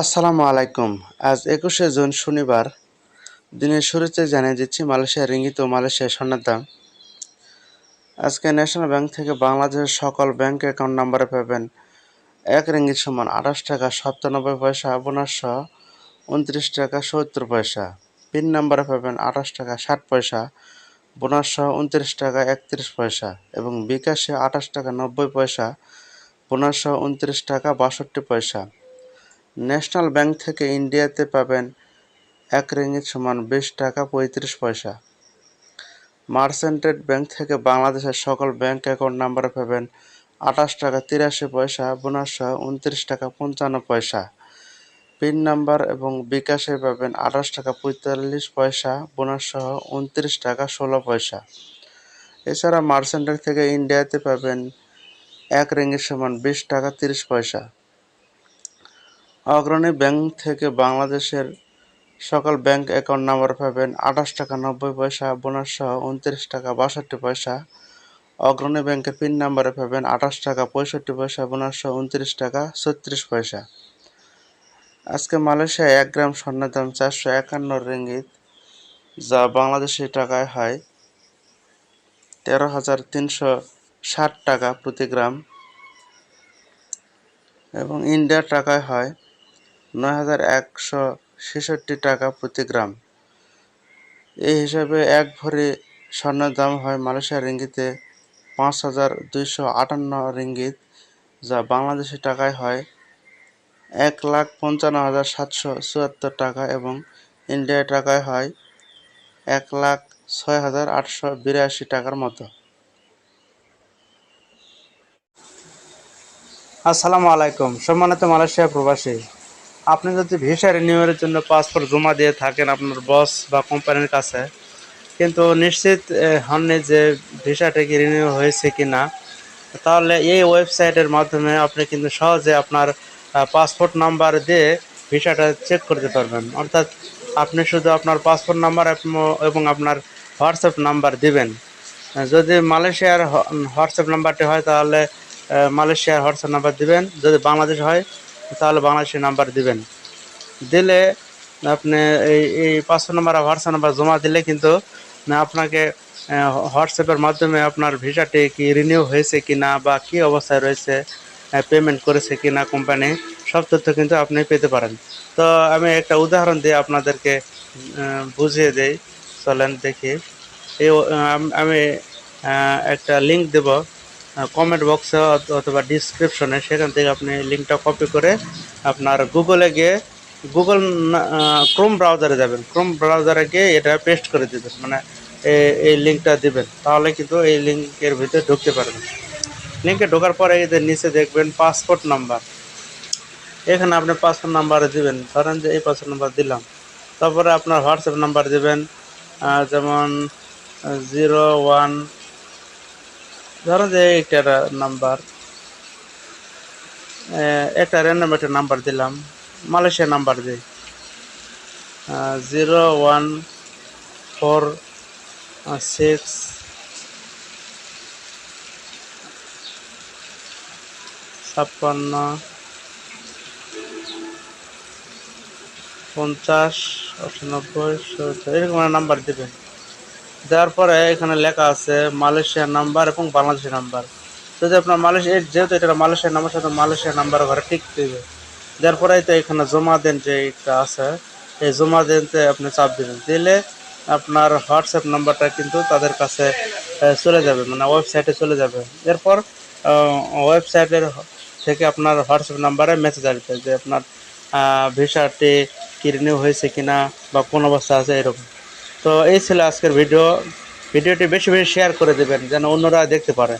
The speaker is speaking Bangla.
আসসালামু আলাইকুম। আজ একুশে জুন শনিবার। দিনের শুরুতে জানিয়ে দিচ্ছি মালয়েশিয়া রিঙ্গিত ও মালয়েশিয়া স্বর্ণের দাম। আজকে ন্যাশনাল ব্যাংক থেকে বাংলাদেশের সকল ব্যাংক অ্যাকাউন্ট নাম্বারে পাবেন এক রিঙ্গিত সমান আঠাশ টাকা সাতানব্বই পয়সা, বোনাস সহ উনত্রিশ টাকা সত্তর পয়সা। পিন নাম্বারে পাবেন আঠাশ টাকা ষাট পয়সা, বোনাস সহ উনত্রিশ টাকা একত্রিশ পয়সা এবং বিকাশে আঠাশ টাকা নব্বই পয়সা সহ উনত্রিশ টাকা বাষট্টি পয়সা। ন্যাশনাল ব্যাংক থেকে ইন্ডিয়াতে পাবেন এক রিঙ্গিত সমান বিশ টাকা পঁয়ত্রিশ পয়সা। মার্সেন্টেড ব্যাংক থেকে বাংলাদেশের সকল ব্যাংক অ্যাকাউন্ট নাম্বারে পাবেন আঠাশ টাকা তিরাশি পয়সা, বোনাস সহ উনত্রিশ টাকা পঞ্চান্ন পয়সা। পিন নাম্বার এবং বিকাশে পাবেন আঠাশ টাকা পঁয়তাল্লিশ পয়সা, বোনাস সহ উনত্রিশ টাকা ষোলো পয়সা। এছাড়া মার্সেন্টেড থেকে ইন্ডিয়াতে পাবেন এক রিঙ্গিত সমান বিশ টাকা তিরিশ পয়সা। অগ্রণী ব্যাংক থেকে বাংলাদেশের সকল ব্যাংক অ্যাকাউন্ট নাম্বার পাবেন আঠাশ টাকা নব্বই পয়সা বোনাস সহ উনত্রিশ টাকা বাষট্টি পয়সা। অগ্রণী ব্যাংকের পিন নাম্বারে পাবেন আঠাশ টাকা পঁয়ষট্টি পয়সা বোনাস সহ উনত্রিশ টাকা ছত্রিশ পয়সা। আজকে মালয়েশিয়ায় এক গ্রাম স্বর্ণের দাম চারশো একান্ন রিঙ্গিত, যা বাংলাদেশি টাকায় হয় তেরো হাজার তিনশো ষাট টাকা প্রতি গ্রাম এবং ইন্ডিয়ার টাকায় হয় নয় হাজার একশো ছেষট্টি টাকা প্রতি গ্রাম। এই হিসাবে এক ভরি স্বর্ণের দাম হয় মালয়েশিয়ার রিঙ্গিতে পাঁচ হাজার দুইশো আটান্ন রিঙ্গিত, যা বাংলাদেশি টাকায় হয় এক লাখ পঞ্চান্ন হাজার সাতশো চুয়াত্তর টাকা এবং ইন্ডিয়ার টাকায় হয় এক লাখ ছয় হাজার আটশো বিরাশি টাকার মতো। আসসালামু আলাইকুম। সম্মানিত মালয়েশিয়া প্রবাসী আপনি যদি ভিসা রিনিউয়ালের জন্য পাসপোর্ট জমা দিয়ে থাকেন আপনার বস বা কোম্পানির কাছে, কিন্তু নিশ্চিত হননি যে ভিসাটা কি রিনিউ হয়েছে কি না তাহলে এই ওয়েবসাইটের মাধ্যমে আপনি কিন্তু সহজে আপনার পাসপোর্ট নাম্বার দিয়ে ভিসাটা চেক করতে পারবেন। অর্থাৎ আপনি শুধু আপনার পাসপোর্ট নাম্বার এবং আপনার হোয়াটসঅ্যাপ নাম্বার দিবেন। যদি মালয়েশিয়ার হোয়াটসঅ্যাপ নাম্বারটি হয় তাহলে মালয়েশিয়ার হোয়াটসঅ্যাপ নাম্বার দিবেন। যদি বাংলাদেশ হয় তাহলে বাংলাদেশের নাম্বার দিবেন। দিলে আপনি এই এই পাঁচশো নাম্বার আর হোয়াটসঅ্যাপ নাম্বার জমা দিলে কিন্তু আপনাকে হোয়াটসঅ্যাপের মাধ্যমে আপনার ভিসাটি কি রিনিউ হয়েছে কি না বা কী অবস্থায় রয়েছে পেমেন্ট করেছে কি না কোম্পানি সব তথ্য কিন্তু আপনি পেতে পারেন। তো আমি একটা উদাহরণ দিয়ে আপনাদেরকে বুঝিয়ে দেই। চলেন দেখি। এই, আমি একটা লিঙ্ক দেব। কমেন্ট বক্সে অথবা ডিসক্রিপশনে সেখান থেকে আপনি লিঙ্কটা কপি করে আপনার গুগলে গিয়ে গুগল ক্রোম ব্রাউজারে যাবেন। ক্রোম ব্রাউজারে গিয়ে এটা পেস্ট করে দেবেন। মানে এই লিঙ্কটা দিবেন। তাহলে কিন্তু এই লিঙ্কের ভিতরে ঢুকতে পারবেন। লিঙ্কে ঢোকার পরে এদের নিচে দেখবেন পাসপোর্ট নাম্বার এখানে আপনি পাসপোর্ট নাম্বার দিবেন। ধরেন যে এই পাসপোর্ট নাম্বার দিলাম। তারপরে আপনার হোয়াটসঅ্যাপ নাম্বার দিবেন। যেমন জিরো ওয়ান ধরো যে একটা নাম্বার একটা র্যান্ডম একটা নাম্বার দিলাম মালয়েশিয়া নাম্বার দিই। জিরো ওয়ান ফোর সিক্স ছাপ্পান্ন, পঞ্চাশ সত্তর, এরকম নাম্বার দেবেন। দেওয়ার পরে এখানে লেখা আছে মালয়েশিয়ার নাম্বার এবং বাংলাদেশের নাম্বার। যদি আপনার মালয়েশিয়া যেহেতু এটা মালয়েশিয়ার নাম্বার সাথে মালয়েশিয়ার নাম্বার ঘরে ঠিক দেবে। দেওয়ার পরে তো এখানে জমা দেন যে একটা আছে, এই জমা দেনতে আপনি চাপ দেবেন। দিলে আপনার হোয়াটসঅ্যাপ নাম্বারটা কিন্তু তাদের কাছে চলে যাবে মানে ওয়েবসাইটে চলে যাবে। এরপর ওয়েবসাইটের থেকে আপনার হোয়াটসঅ্যাপ নাম্বারে মেসেজ আসবে যে আপনার ভিসাটি কি রিনিউ হয়েছে কিনা বা কোন অবস্থা আছে এরকম। তো এই ছিল আজকের ভিডিও। ভিডিওটি বেশি বেশি শেয়ার করে দেবেন, যেন অন্যরা দেখতে পারে।